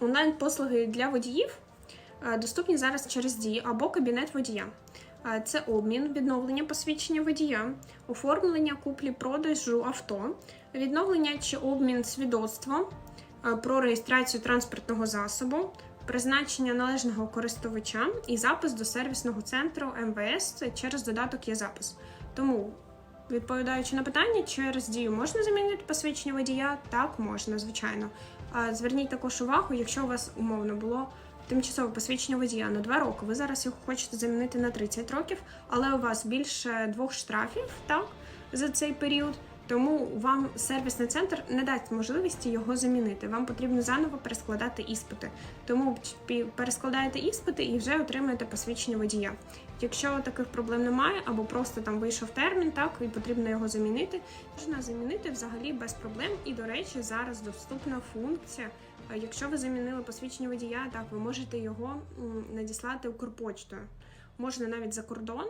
Онлайн-послуги для водіїв е, доступні зараз через дії або кабінет водія. Е, Це обмін, відновлення посвідчення водія, оформлення куплі-продажу авто, відновлення чи обмін свідоцтва е, про реєстрацію транспортного засобу, призначення належного користувача і запис до сервісного центру МВС через додаток є запис. Тому, відповідаючи на питання, через дію можна замінити посвідчення водія? Так, можна, звичайно. Зверніть також увагу, якщо у вас умовно було тимчасове посвідчення водія на 2 роки, ви зараз його хочете замінити на 30 років, але у вас більше двох штрафів так, за цей період. Тому вам сервісний центр не дасть можливості його замінити. Вам потрібно заново перескладати іспити. Тому перескладаєте іспити і вже отримуєте посвідчення водія. Якщо таких проблем немає, або просто там вийшов термін, так і потрібно його замінити, можна замінити взагалі без проблем. І до речі, зараз доступна функція. Якщо ви замінили посвідчення водія, так ви можете його надіслати Укрпочтою. Можна навіть за кордон,